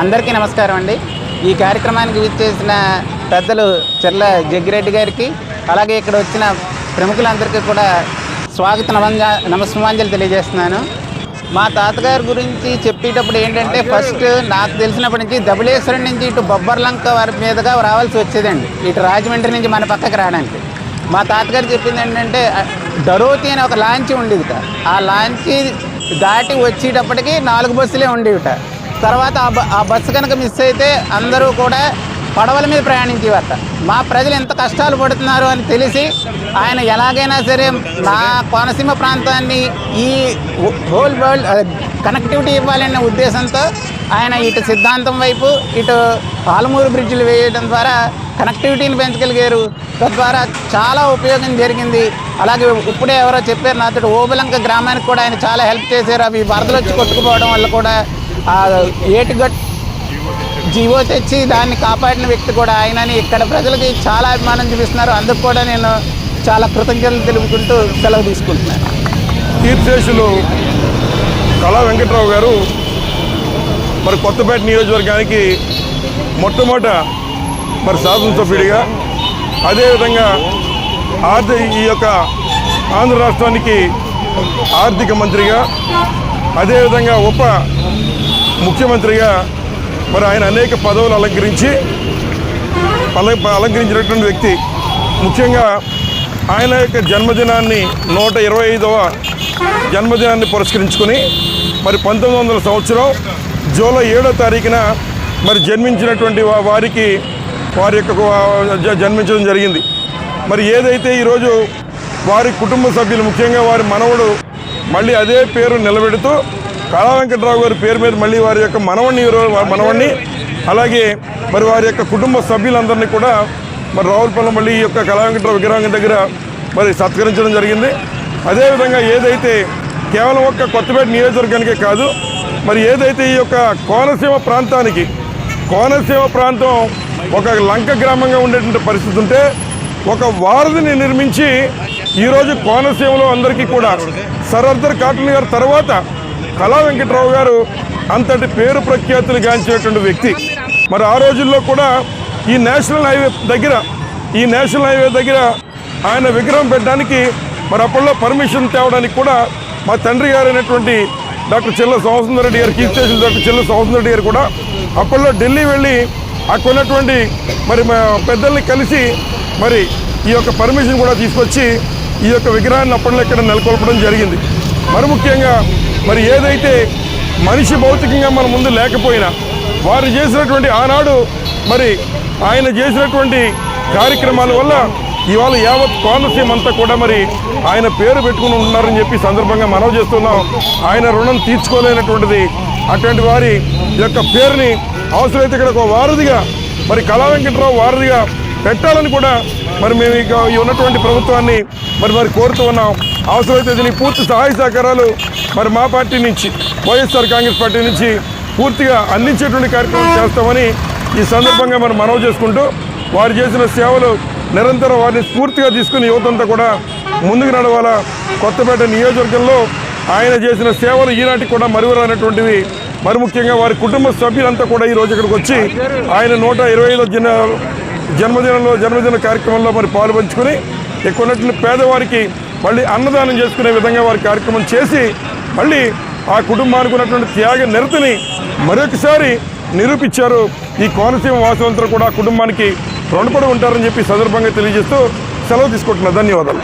అందరికీ నమస్కారం అండి. ఈ కార్యక్రమానికి విచ్చేసిన పెద్దలు చెర్ల జగ్గిరెడ్డి గారికి అలాగే ఇక్కడ వచ్చిన ప్రముఖులందరికీ కూడా స్వాగత నమంజ నమస్సుమాంజలి తెలియజేస్తున్నాను. మా తాతగారి గురించి చెప్పేటప్పుడు ఏంటంటే ఫస్ట్ నాకు తెలిసినప్పటి నుంచి ధబళేశ్వరం నుంచి ఇటు బొబ్బర్లంక వారి మీదుగా రావాల్సి వచ్చేదండి. ఇటు రాజమండ్రి నుంచి మన పక్కకి రావడానికి. మా తాతగారు చెప్పింది ఏంటంటే డరోతి అనే ఒక లాంచ్ ఉండేదిట. ఆ లాంచి దాటి వచ్చేటప్పటికి నాలుగు బస్సులే ఉండేవిట. తర్వాత ఆ బ- ఆ బస్సు కనుక మిస్ అయితే అందరూ కూడా పడవల మీద ప్రయాణించేవారట. మా ప్రజలు ఎంత కష్టాలు పడుతున్నారు అని తెలిసి ఆయన ఎలాగైనా సరే మా కోనసీమ ప్రాంతాన్ని ఈ హోల్ వరల్డ్ కనెక్టివిటీ ఇవ్వాలనే ఉద్దేశంతో ఆయన ఇటు సిద్ధాంతం వైపు ఇటు పాలమూరు బ్రిడ్జిలు వేయడం ద్వారా కనెక్టివిటీని పెంచగలిగారు. తద్వారా చాలా ఉపయోగం జరిగింది. అలాగే ఇప్పుడే ఎవరో చెప్పారు నాతో ఓబలంక గ్రామానికి కూడా ఆయన చాలా హెల్ప్ చేశారు. అవి వరదలు వచ్చి కొట్టుకుపోవడం వల్ల కూడా ఏటుగట్ జీవో తెచ్చి దాన్ని కాపాడిన వ్యక్తి కూడా ఆయనని ఇక్కడ ప్రజలకి చాలా అభిమానం చూపిస్తున్నారు. అందుకు కూడా నేను చాలా కృతజ్ఞతలు తెలుపుకుంటూ సెలవు తీసుకుంటున్నాను. కీర్తిశేషులు కళా వెంకట్రావు గారు మరి కొత్తపేట నియోజకవర్గానికి మొట్టమొదట మరి శాసనసభ్యుడిగా అదేవిధంగా ఆర్థిక ఈ యొక్క ఆంధ్ర రాష్ట్రానికి ఆర్థిక మంత్రిగా అదేవిధంగా ఉప ముఖ్యమంత్రిగా మరి ఆయన అనేక పదవులు అలంకరించి అల- అలంకరించినటువంటి వ్యక్తి. ముఖ్యంగా ఆయన యొక్క జన్మదినాన్ని నూట ఇరవై ఐదవ జన్మదినాన్ని పురస్కరించుకొని మరి పంతొమ్మిది వందల సంవత్సరం జూలై ఏడో తారీఖున మరి జన్మించినటువంటి వారికి వారి యొక్క జన్మించడం జరిగింది. మరి ఏదైతే ఈరోజు వారి కుటుంబ సభ్యులు ముఖ్యంగా వారి మనవడు మళ్ళీ అదే పేరు నిలబెడుతూ కళా వెంకట్రావు గారి పేరు మీద మళ్ళీ వారి యొక్క మనవణ్ణి వారి మనవణ్ణి అలాగే మరి వారి యొక్క కుటుంబ సభ్యులందరినీ కూడా మరి రావులపల్లి మళ్ళీ ఈ యొక్క కళా వెంకట్రావు విగ్రహం దగ్గర మరి సత్కరించడం జరిగింది. అదేవిధంగా ఏదైతే కేవలం ఒక్క కొత్తపేట నియోజకవర్గానికే కాదు మరి ఏదైతే ఈ యొక్క కోనసీమ ప్రాంతానికి కోనసీమ ప్రాంతం ఒక లంక గ్రామంగా ఉండేటువంటి పరిస్థితి ఉంటే ఒక వారధిని నిర్మించి ఈరోజు కోనసీమలో అందరికీ కూడా సరర్దర్ కాటన్ గారి తర్వాత కళా వెంకట్రావు గారు అంతటి పేరు ప్రఖ్యాతులు గాంచినటువంటి వ్యక్తి. మరి ఆ రోజుల్లో కూడా ఈ నేషనల్ హైవే దగ్గర ఈ నేషనల్ హైవే దగ్గర ఆయన విగ్రహం పెట్టడానికి మరి అప్పట్లో పర్మిషన్ తేవడానికి కూడా మా తండ్రి గారైనటువంటి డాక్టర్ చెల్ల సోమసుందర్ రెడ్డి గారు చీఫ్ చేసిన డాక్టర్ చెల్ల సోమసుందర్ రెడ్డి గారు కూడా అప్పట్లో ఢిల్లీ వెళ్ళి అక్కడ ఉన్నటువంటి మరి మా పెద్దల్ని కలిసి మరి ఈ యొక్క పర్మిషన్ కూడా తీసుకొచ్చి ఈ యొక్క విగ్రహాన్ని అప్పట్లో ఇక్కడ నెలకొల్పడం జరిగింది. మరి ముఖ్యంగా మరి ఏదైతే మనిషి భౌతికంగా మన ముందు లేకపోయినా వారు చేసినటువంటి ఆనాడు మరి ఆయన చేసినటువంటి కార్యక్రమాల వల్ల ఇవాళ యావత్ కోనసీమ అంతా కూడా మరి ఆయన పేరు పెట్టుకుని ఉన్నారని చెప్పి సందర్భంగా మనవి చేస్తున్నాం. ఆయన రుణం తీర్చుకోలేనటువంటిది అటువంటి వారి యొక్క పేరుని అవసరమైతే ఇక్కడ ఒక వారధిగా మరి కళా వెంకట్రావు వారధిగా పెట్టాలని కూడా మరి మేము ఇక ఈ ఉన్నటువంటి ప్రభుత్వాన్ని మరి మరి కోరుతూ ఉన్నాం. అవసరమైతే దీనికి పూర్తి సహాయ సహకారాలు మరి మా పార్టీ నుంచి వైఎస్ఆర్ కాంగ్రెస్ పార్టీ నుంచి పూర్తిగా అందించేటువంటి కార్యక్రమం చేస్తామని ఈ సందర్భంగా మనం మనవి చేసుకుంటూ వారు చేసిన సేవలు నిరంతరం వారిని స్ఫూర్తిగా తీసుకుని యువతంతా కూడా ముందుకు నడవాలా. కొత్తపేట నియోజకవర్గంలో ఆయన చేసిన సేవలు ఈనాటికి కూడా మరువరానటువంటివి. మరి ముఖ్యంగా వారి కుటుంబ సభ్యులంతా కూడా ఈ రోజు ఇక్కడికి వచ్చి ఆయన నూట ఇరవై ఐదో జన జన్మదినంలో జన్మదిన కార్యక్రమంలో మరి పాలు పంచుకుని ఇక్కడ పేదవారికి మళ్ళీ అన్నదానం చేసుకునే విధంగా వారి కార్యక్రమం చేసి మళ్ళీ ఆ కుటుంబానికి ఉన్నటువంటి త్యాగ నిరతిని మరొకసారి నిరూపించారు. ఈ కోనసీమ వాసులంతా కూడా కుటుంబానికి రుణపడి ఉంటారని చెప్పి సందర్భంగా తెలియజేస్తూ సెలవు తీసుకుంటున్నారు ధన్యవాదాలు.